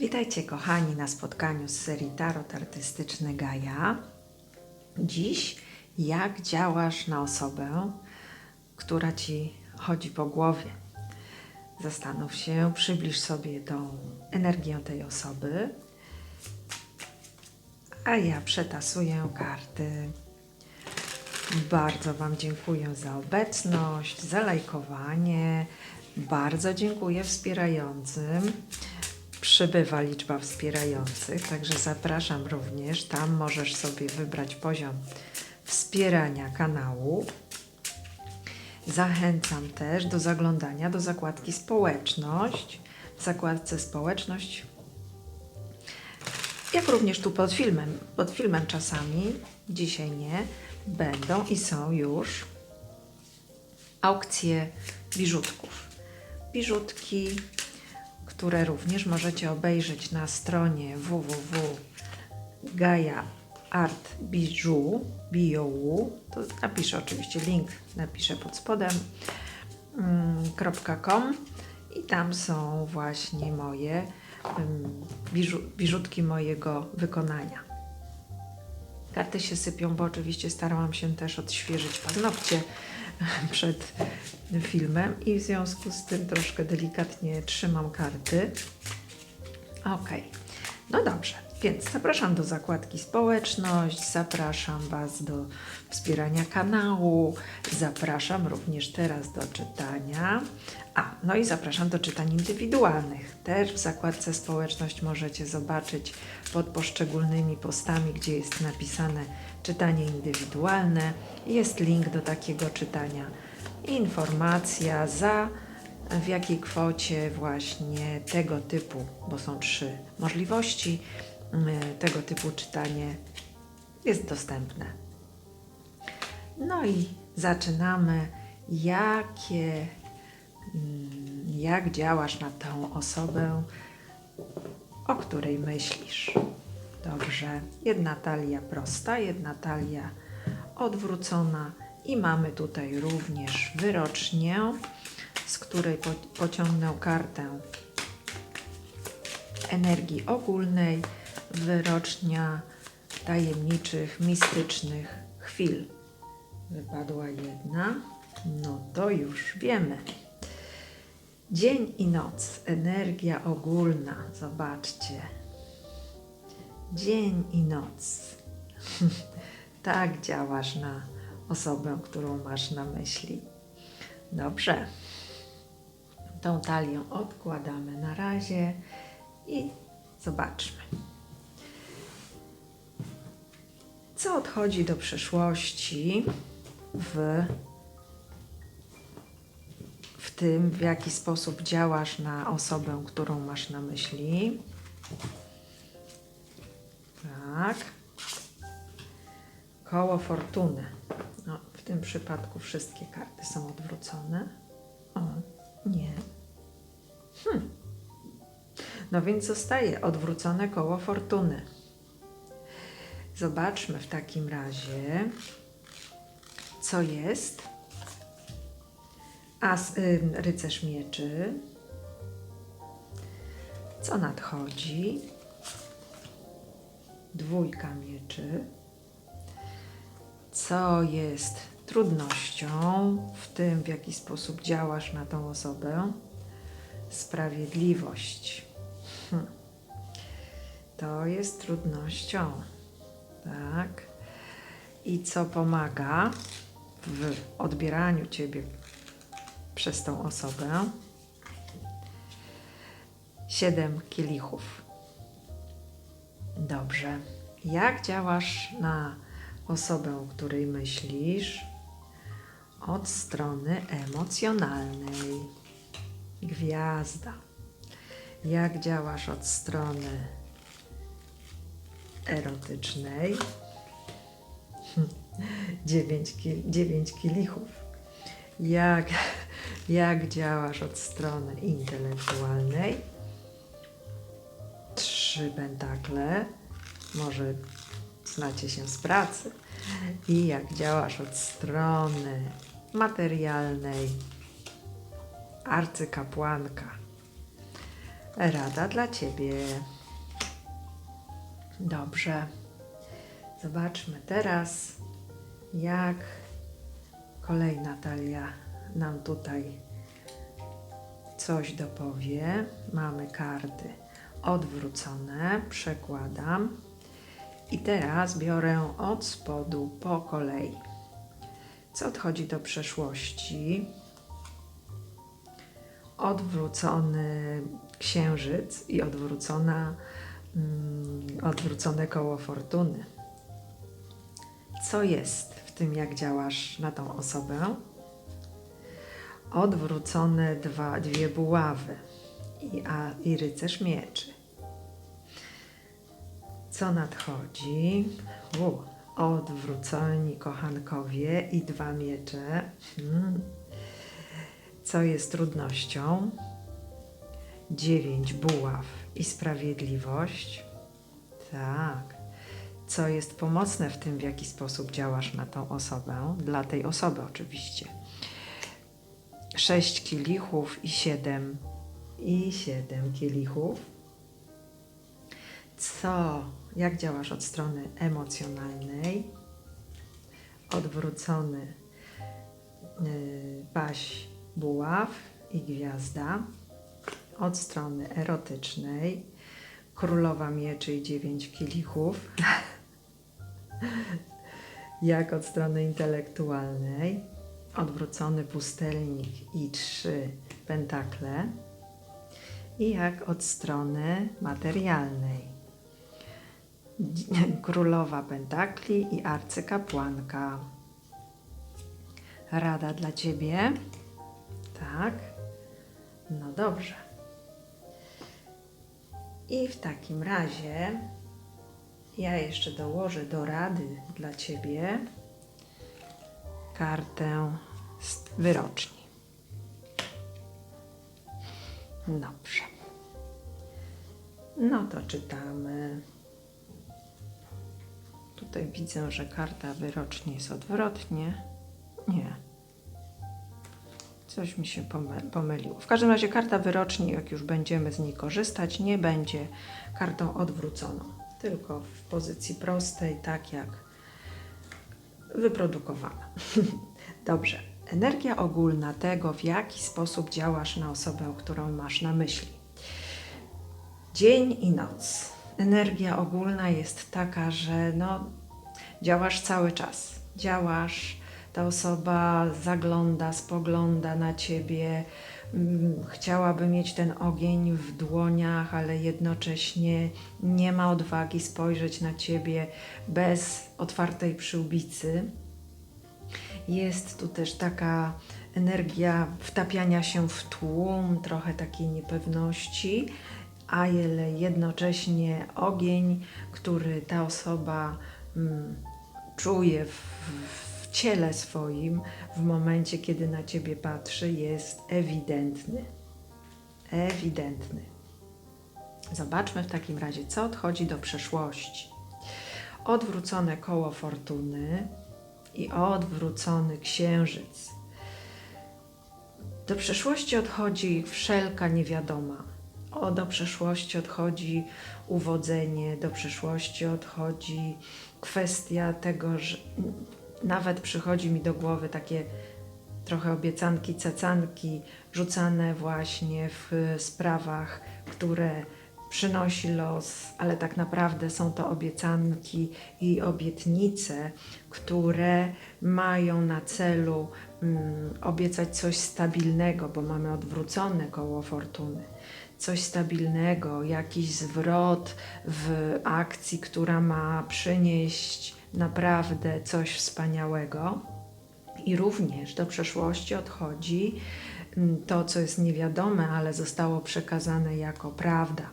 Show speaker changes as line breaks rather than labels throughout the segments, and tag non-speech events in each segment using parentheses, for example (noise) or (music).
Witajcie kochani na spotkaniu z serii Tarot Artystyczny Gaja. Dziś jak działasz na osobę, która Ci chodzi po głowie. Zastanów się, przybliż sobie tą energię tej osoby, a ja przetasuję karty. Bardzo Wam dziękuję za obecność, za lajkowanie. Bardzo dziękuję wspierającym. Przybywa liczba wspierających, także zapraszam również. Tam możesz sobie wybrać poziom wspierania kanału. Zachęcam też do zaglądania do zakładki Społeczność. W zakładce Społeczność jak również tu pod filmem, pod filmem czasami, dzisiaj nie, będą i są już aukcje biżutków. Biżutki, które również możecie obejrzeć na stronie Bijou, to napiszę oczywiście link, napiszę pod spodem, mm, .com. I tam są właśnie moje ym, biżu, biżutki mojego wykonania. Karty się sypią, bo oczywiście starałam się też odświeżyć paznokcie (laughs) przed filmem i w związku z tym troszkę delikatnie trzymam karty. Ok, no dobrze, więc zapraszam do zakładki Społeczność, zapraszam Was do wspierania kanału, zapraszam również teraz do czytania. A, no i zapraszam do czytań indywidualnych. Też w zakładce Społeczność możecie zobaczyć pod poszczególnymi postami, gdzie jest napisane czytanie indywidualne. Jest link do takiego czytania. Informacja za w jakiej kwocie właśnie tego typu, bo są trzy możliwości, y, tego typu czytanie jest dostępne. No i zaczynamy. Jakie, mm, jak działasz na tą osobę, o której myślisz? Dobrze. Jedna talia prosta, jedna talia odwrócona i mamy tutaj również wyrocznię, z której po, pociągnę kartę energii ogólnej, wyrocznia tajemniczych, mistycznych chwil. Wypadła jedna, no to już wiemy. Dzień i noc, energia ogólna, zobaczcie. Dzień i noc. (laughs) tak działasz na osobę, którą masz na myśli. Dobrze. Tą talię odkładamy na razie i zobaczmy. Co odchodzi do przyszłości w, w tym, w jaki sposób działasz na osobę, którą masz na myśli? Tak. Koło fortuny. No, w tym przypadku wszystkie karty są odwrócone. O, nie. Hm. No więc zostaje odwrócone koło fortuny. Zobaczmy w takim razie, co jest. As, y, rycerz mieczy. Co nadchodzi? Dwójka mieczy. Co jest trudnością w tym, w jaki sposób działasz na tą osobę? Sprawiedliwość. Hm. To jest trudnością. Tak. I co pomaga w odbieraniu ciebie przez tą osobę? Siedem kielichów. Dobrze. Jak działasz na osobę, o której myślisz? Od strony emocjonalnej. Gwiazda. Jak działasz od strony erotycznej? (laughs) Dziewięć, ki- dziewięć kielichów. Jak, (laughs) jak działasz od strony intelektualnej? Trzy pentakle. Może znacie się z pracy. I jak działasz od strony materialnej? Arcykapłanka. rada dla Ciebie. Dobrze. Zobaczmy teraz, jak kolejna talia nam tutaj coś dopowie. Mamy karty odwrócone, przekładam i teraz biorę od spodu po kolei. Co odchodzi do przeszłości? Odwrócony księżyc i odwrócona, mm, odwrócone koło fortuny. Co jest w tym, jak działasz na tą osobę? Odwrócone dwa, dwie buławy i, a, i rycerz mieczy. Co nadchodzi? U, odwróceni kochankowie i dwa miecze. Hmm. Co jest trudnością? Dziewięć buław i sprawiedliwość. Tak. Co jest pomocne w tym, w jaki sposób działasz na tą osobę? Dla tej osoby oczywiście. Sześć kielichów i siedem i siedem kielichów. Co, jak działasz od strony emocjonalnej? Odwrócony yy, paś buław i gwiazda. Od strony erotycznej królowa mieczy i dziewięć kielichów. (laughs) jak od strony intelektualnej odwrócony pustelnik i trzy pentakle i jak od strony materialnej. Królowa Pentakli i arcykapłanka. Rada dla Ciebie? Tak? No dobrze. I w takim razie ja jeszcze dołożę do rady dla Ciebie kartę z wyroczni. Dobrze. No to czytamy. Tutaj widzę, że karta wyroczni jest odwrotnie. Nie. Coś mi się pomy- pomyliło. W każdym razie karta wyroczni, jak już będziemy z niej korzystać, nie będzie kartą odwróconą, tylko w pozycji prostej, tak jak wyprodukowana. (laughs) Dobrze. Energia ogólna tego, w jaki sposób działasz na osobę, którą masz na myśli. Dzień i noc. Energia ogólna jest taka, że no, działasz cały czas. Działasz, ta osoba zagląda, spogląda na ciebie, mm, chciałaby mieć ten ogień w dłoniach, ale jednocześnie nie ma odwagi spojrzeć na ciebie bez otwartej przyłbicy. Jest tu też taka energia wtapiania się w tłum, trochę takiej niepewności, ale jednocześnie ogień, który ta osoba mm, czuje w, w ciele swoim w momencie, kiedy na ciebie patrzy, jest ewidentny. Ewidentny. Zobaczmy w takim razie, co odchodzi do przeszłości. Odwrócone koło fortuny i odwrócony księżyc. Do przeszłości odchodzi wszelka niewiadoma. O, do przeszłości odchodzi uwodzenie, do przeszłości odchodzi kwestia tego, że nawet przychodzi mi do głowy takie trochę obiecanki, cacanki rzucane właśnie w sprawach, które przynosi los, ale tak naprawdę są to obiecanki i obietnice, które mają na celu mm, obiecać coś stabilnego, bo mamy odwrócone koło fortuny. Coś stabilnego, jakiś zwrot w akcji, która ma przynieść naprawdę coś wspaniałego. I również do przeszłości odchodzi mm, to, co jest niewiadome, ale zostało przekazane jako prawda.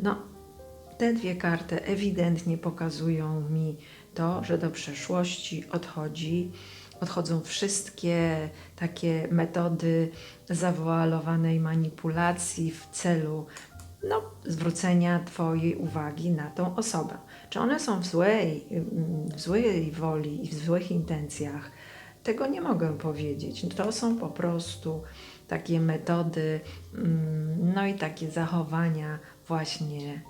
No, te dwie karty ewidentnie pokazują mi to, że do przeszłości odchodzi, odchodzą wszystkie takie metody zawoalowanej manipulacji w celu no, zwrócenia Twojej uwagi na tą osobę. Czy one są w złej, w złej woli i w złych intencjach? Tego nie mogę powiedzieć. To są po prostu takie metody, mm, no i takie zachowania właśnie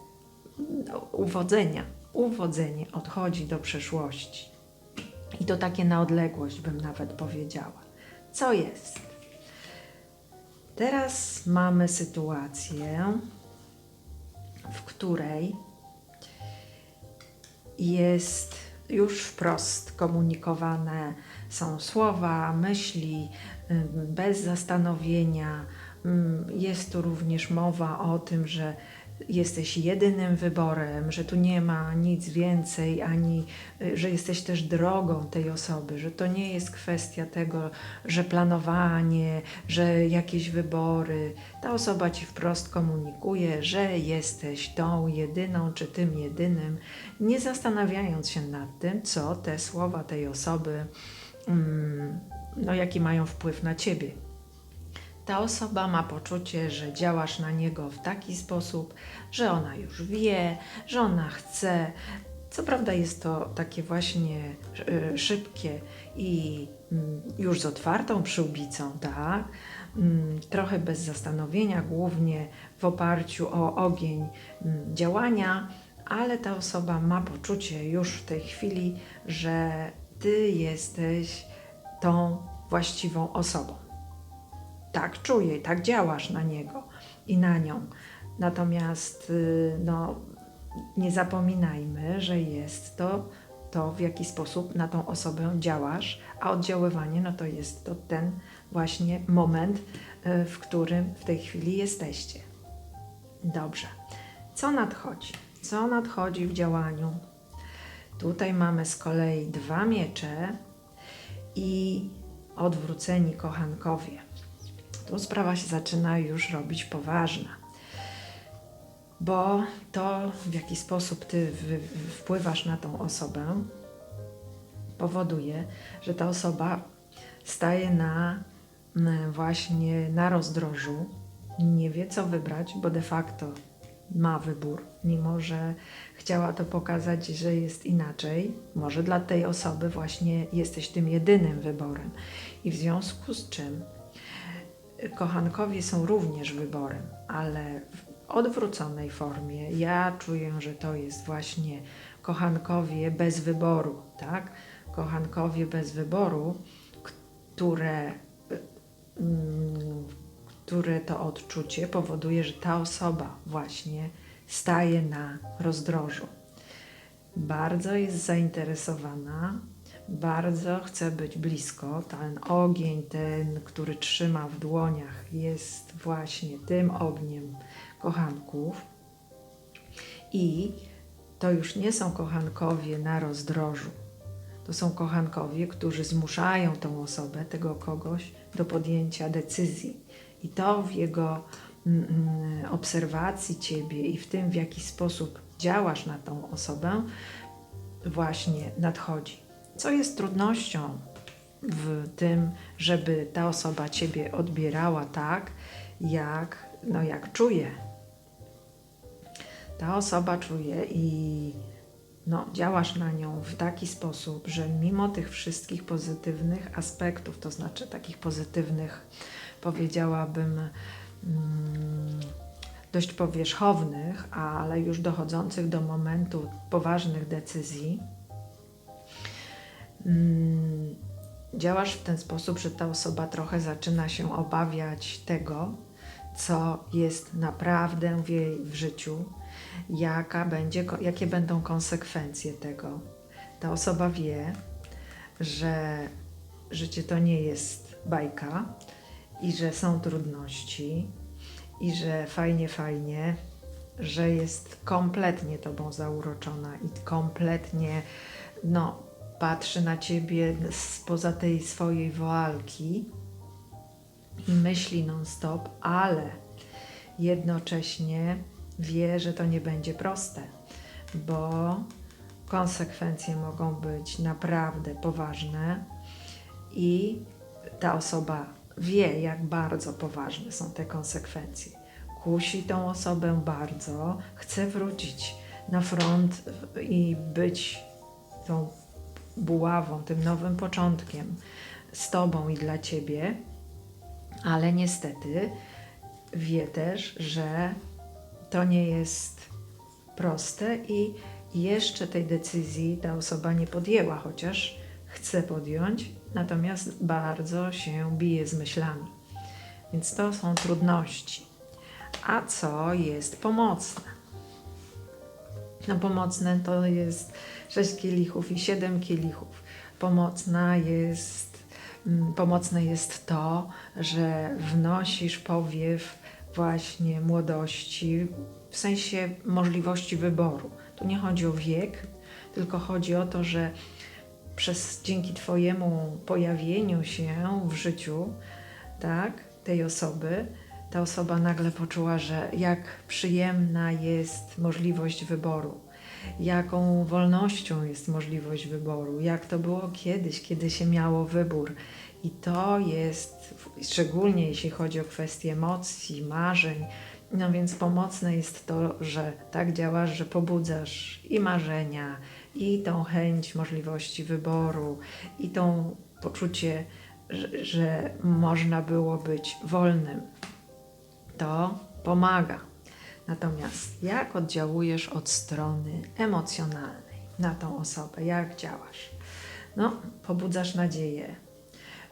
no, uwodzenia. Uwodzenie odchodzi do przeszłości. I to takie na odległość bym nawet powiedziała. Co jest? Teraz mamy sytuację, w której jest już wprost komunikowane są słowa, myśli, ym, bez zastanowienia. Ym, Jest tu również mowa o tym, że jesteś jedynym wyborem, że tu nie ma nic więcej, ani y, że jesteś też drogą tej osoby, że to nie jest kwestia tego, że planowanie, że jakieś wybory. Ta osoba ci wprost komunikuje, że jesteś tą jedyną czy tym jedynym, nie zastanawiając się nad tym, co te słowa tej osoby, mm, no jaki mają wpływ na ciebie. Ta osoba ma poczucie, że działasz na niego w taki sposób, że ona już wie, że ona chce. Co prawda jest to takie właśnie y, szybkie i mm, już z otwartą przyłbicą, tak? Mm, Trochę bez zastanowienia, głównie w oparciu o ogień mm, działania, ale ta osoba ma poczucie już w tej chwili, że ty jesteś tą właściwą osobą tak czuje, tak działasz na niego i na nią. Natomiast y, no, nie zapominajmy, że jest to to, w jaki sposób na tą osobę działasz, a oddziaływanie no to jest to ten właśnie moment, y, w którym w tej chwili jesteście. Dobrze. Co nadchodzi? Co nadchodzi w działaniu? Tutaj mamy z kolei dwa miecze i odwróceni kochankowie tu sprawa się zaczyna już robić poważna. Bo to, w jaki sposób ty wpływasz na tą osobę, powoduje, że ta osoba staje na właśnie na rozdrożu, nie wie co wybrać, bo de facto ma wybór, mimo że chciała to pokazać, że jest inaczej. Może dla tej osoby właśnie jesteś tym jedynym wyborem. I w związku z czym kochankowie są również wyborem, ale w odwróconej formie ja czuję, że to jest właśnie kochankowie bez wyboru, tak? Kochankowie bez wyboru, które, mm, które to odczucie powoduje, że ta osoba właśnie staje na rozdrożu. Bardzo jest zainteresowana bardzo chce być blisko. Ten ogień, ten, który trzyma w dłoniach, jest właśnie tym ogniem kochanków. I to już nie są kochankowie na rozdrożu. To są kochankowie, którzy zmuszają tą osobę, tego kogoś, do podjęcia decyzji. I to w jego mm, mm, obserwacji ciebie i w tym, w jaki sposób działasz na tą osobę, właśnie nadchodzi. Co jest trudnością w tym, żeby ta osoba ciebie odbierała tak, jak, no jak czuje. Ta osoba czuje i no, działasz na nią w taki sposób, że mimo tych wszystkich pozytywnych aspektów, to znaczy takich pozytywnych, powiedziałabym, mm, dość powierzchownych, ale już dochodzących do momentu poważnych decyzji, mm, działasz w ten sposób, że ta osoba trochę zaczyna się obawiać tego, co jest naprawdę w jej w życiu, jaka będzie, jakie będą konsekwencje tego. Ta osoba wie, że życie to nie jest bajka i że są trudności i że fajnie, fajnie, że jest kompletnie tobą zauroczona i kompletnie no, patrzy na ciebie spoza tej swojej woalki i myśli non-stop, ale jednocześnie wie, że to nie będzie proste, bo konsekwencje mogą być naprawdę poważne i ta osoba wie, jak bardzo poważne są te konsekwencje. Kusi tą osobę bardzo, chce wrócić na front i być tą buławą, tym nowym początkiem z Tobą i dla Ciebie. ale niestety wie też, że to nie jest proste i jeszcze tej decyzji ta osoba nie podjęła, chociaż chce podjąć, natomiast bardzo się bije z myślami. Więc to są trudności. A co jest pomocne? No pomocne to jest 6 kielichów i 7 kielichów. Pomocna jest, mm, pomocne jest to, że wnosisz powiew właśnie młodości, w sensie możliwości wyboru. Tu nie chodzi o wiek, tylko chodzi o to, że przez dzięki Twojemu pojawieniu się w życiu, tak, tej osoby, ta osoba nagle poczuła, że jak przyjemna jest możliwość wyboru, jaką wolnością jest możliwość wyboru, jak to było kiedyś, kiedy się miało wybór. I to jest, szczególnie jeśli chodzi o kwestie emocji, marzeń, no więc pomocne jest to, że tak działasz, że pobudzasz i marzenia, i tą chęć możliwości wyboru, i tą poczucie, że, że można było być wolnym. To pomaga. Natomiast jak oddziałujesz od strony emocjonalnej na tą osobę? Jak działasz? No, pobudzasz nadzieję,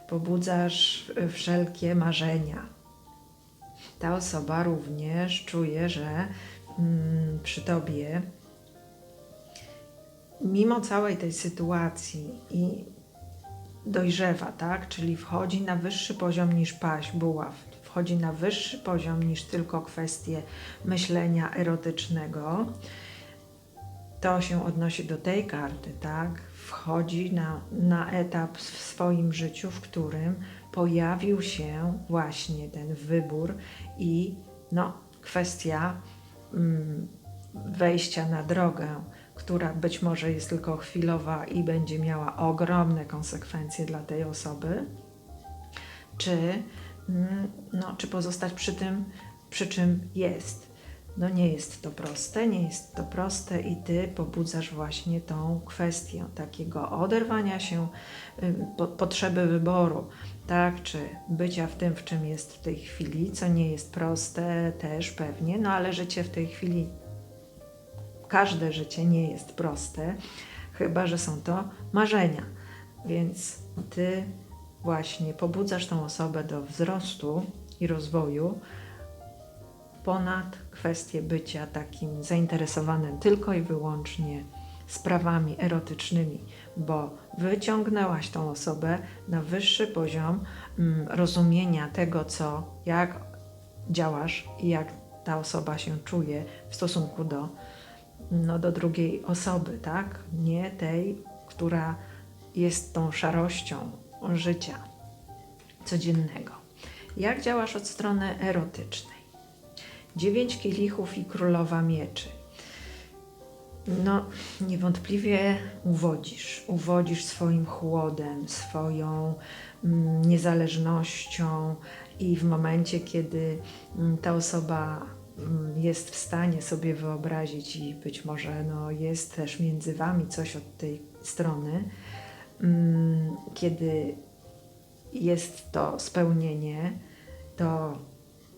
pobudzasz y, wszelkie marzenia. Ta osoba również czuje, że mm, przy tobie, mimo całej tej sytuacji i dojrzewa, tak? Czyli wchodzi na wyższy poziom niż paść, buław, wchodzi na wyższy poziom niż tylko kwestie myślenia erotycznego. To się odnosi do tej karty, tak? Wchodzi na, na etap w swoim życiu, w którym pojawił się właśnie ten wybór i no, kwestia mm, wejścia na drogę, która być może jest tylko chwilowa i będzie miała ogromne konsekwencje dla tej osoby, czy, no, czy pozostać przy tym, przy czym jest. No nie jest to proste, nie jest to proste i ty pobudzasz właśnie tą kwestię takiego oderwania się, po, potrzeby wyboru, tak, czy bycia w tym, w czym jest w tej chwili, co nie jest proste też pewnie, no ale życie w tej chwili, każde życie nie jest proste, chyba że są to marzenia. Więc ty właśnie pobudzasz tą osobę do wzrostu i rozwoju ponad kwestię bycia takim zainteresowanym tylko i wyłącznie sprawami erotycznymi, bo wyciągnęłaś tą osobę na wyższy poziom mm, rozumienia tego, co, jak działasz i jak ta osoba się czuje w stosunku do, no, do drugiej osoby, tak? Nie tej, która jest tą szarością życia codziennego. Jak działasz od strony erotycznej? Dziewięć kielichów i królowa mieczy. No, niewątpliwie uwodzisz. Uwodzisz swoim chłodem, swoją mm, niezależnością i w momencie, kiedy mm, ta osoba mm, jest w stanie sobie wyobrazić i być może no, jest też między wami coś od tej strony, kiedy jest to spełnienie, to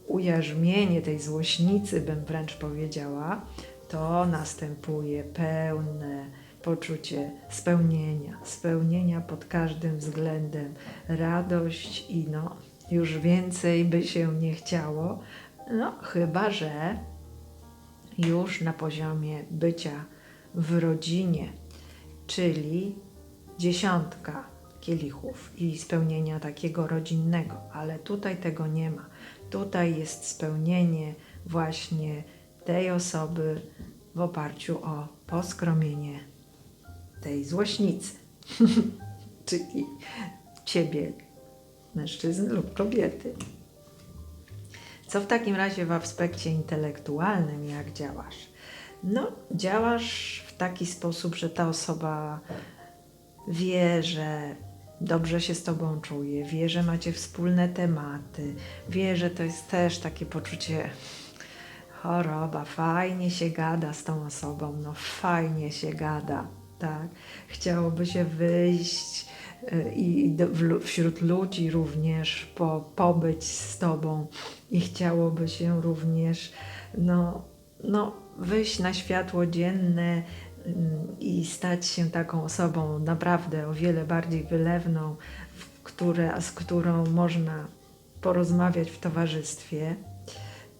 ujarzmienie tej złośnicy, bym wręcz powiedziała, to następuje pełne poczucie spełnienia, spełnienia pod każdym względem, radość i no, już więcej by się nie chciało, no chyba, że już na poziomie bycia w rodzinie, czyli dziesiątka kielichów i spełnienia takiego rodzinnego, ale tutaj tego nie ma. Tutaj jest spełnienie właśnie tej osoby w oparciu o poskromienie tej złośnicy, (laughs) czyli ciebie, mężczyzny lub kobiety. Co w takim razie w aspekcie intelektualnym, jak działasz? No, działasz w taki sposób, że ta osoba wie, że dobrze się z Tobą czuje, wie, że macie wspólne tematy, wie, że to jest też takie poczucie choroba, fajnie się gada z tą osobą, no fajnie się gada, tak. Chciałoby się wyjść y, i wśród ludzi również po, pobyć z Tobą. I chciałoby się również no, no, wyjść na światło dzienne i stać się taką osobą naprawdę o wiele bardziej wylewną, które, z którą można porozmawiać w towarzystwie.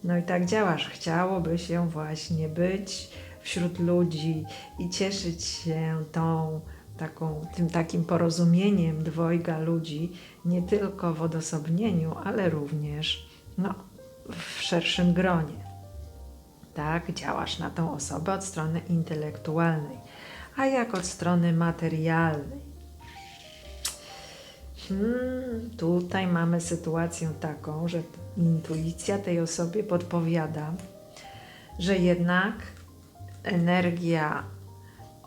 No i tak działasz. Chciałoby się właśnie być wśród ludzi i cieszyć się tą taką, tym takim porozumieniem dwojga ludzi, nie tylko w odosobnieniu, ale również no, w szerszym gronie. Tak, działasz na tą osobę od strony intelektualnej, a jak od strony materialnej. Hmm, tutaj mamy sytuację taką, że intuicja tej osobie podpowiada, że jednak energia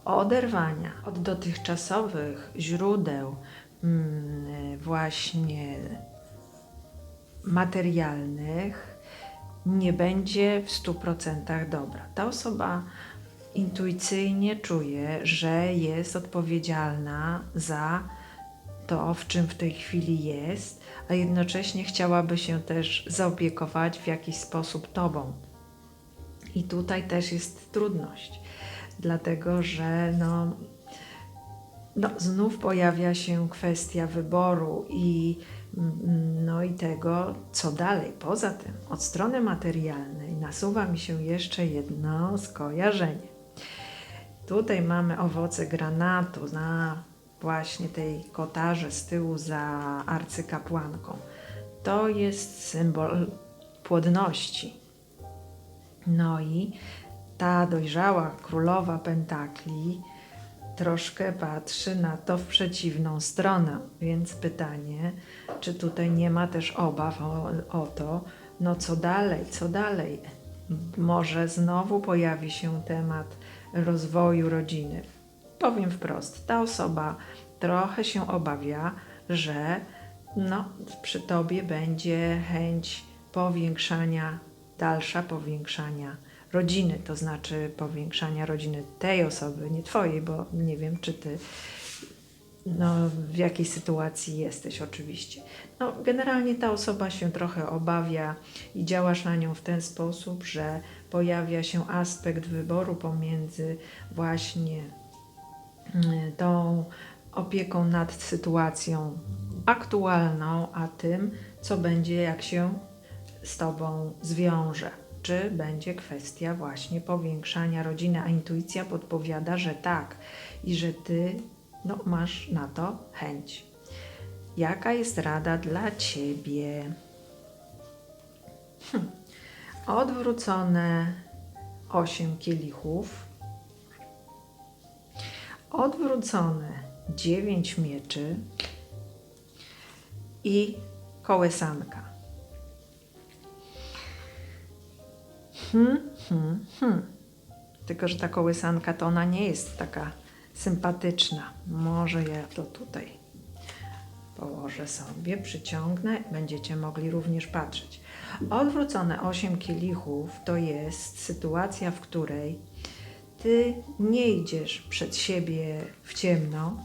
oderwania od dotychczasowych źródeł mm, właśnie materialnych nie będzie w 100% dobra. Ta osoba intuicyjnie czuje, że jest odpowiedzialna za to, w czym w tej chwili jest, a jednocześnie chciałaby się też zaopiekować w jakiś sposób Tobą. I tutaj też jest trudność, dlatego że no, no, znów pojawia się kwestia wyboru i, no i tego, co dalej. Poza tym, od strony materialnej nasuwa mi się jeszcze jedno skojarzenie. Tutaj mamy owoce granatu na właśnie tej kotarze z tyłu za arcykapłanką. To jest symbol płodności. No i ta dojrzała królowa pentakli troszkę patrzy na to w przeciwną stronę. Więc pytanie, czy tutaj nie ma też obaw o, o to, no co dalej, co dalej? Może znowu pojawi się temat rozwoju rodziny. Powiem wprost, ta osoba trochę się obawia, że no, przy tobie będzie chęć powiększania, dalsza powiększania rodziny, to znaczy powiększania rodziny tej osoby, nie twojej, bo nie wiem, czy ty no, w jakiej sytuacji jesteś oczywiście. No, generalnie ta osoba się trochę obawia i działasz na nią w ten sposób, że pojawia się aspekt wyboru pomiędzy właśnie mm, tą opieką nad sytuacją aktualną, a tym, co będzie, jak się z Tobą zwiąże. Czy będzie kwestia właśnie powiększania rodziny, a intuicja podpowiada, że tak i że Ty no, masz na to chęć. Jaka jest rada dla Ciebie? Hm. Odwrócone 8 kielichów, odwrócone 9 mieczy i kołysanka. Hmm, hmm, hmm. Tylko, że ta kołysanka to ona nie jest taka sympatyczna. Może ja to tutaj położę sobie, przyciągnę, będziecie mogli również patrzeć. Odwrócone 8 kielichów to jest sytuacja, w której ty nie idziesz przed siebie w ciemno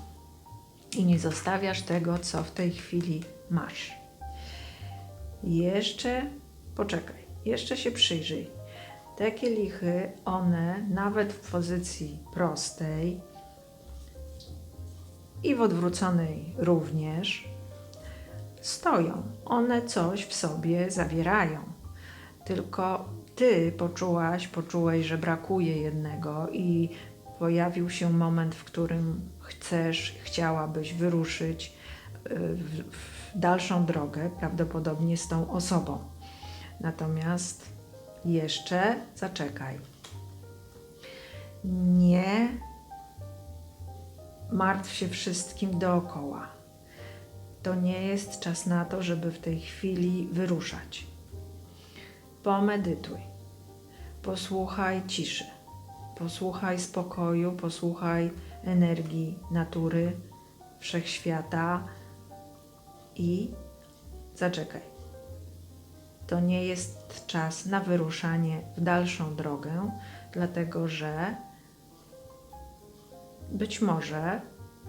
i nie zostawiasz tego, co w tej chwili masz. Jeszcze poczekaj, jeszcze się przyjrzyj. Te kielichy, one nawet w pozycji prostej i w odwróconej również stoją. One coś w sobie zawierają. Tylko ty poczułaś, poczułeś, że brakuje jednego i pojawił się moment, w którym chcesz, chciałabyś wyruszyć y, w, w dalszą drogę, prawdopodobnie z tą osobą. Natomiast jeszcze zaczekaj. Nie martw się wszystkim dookoła. To nie jest czas na to, żeby w tej chwili wyruszać. Pomedytuj. Posłuchaj ciszy. Posłuchaj spokoju, posłuchaj energii natury, wszechświata i zaczekaj. To nie jest czas na wyruszanie w dalszą drogę, dlatego że być może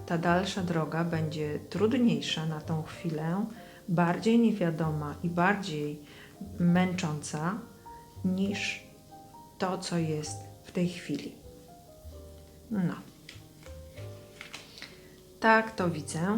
ta dalsza droga będzie trudniejsza na tą chwilę, bardziej niewiadoma i bardziej męcząca niż to, co jest w tej chwili. No. Tak to widzę.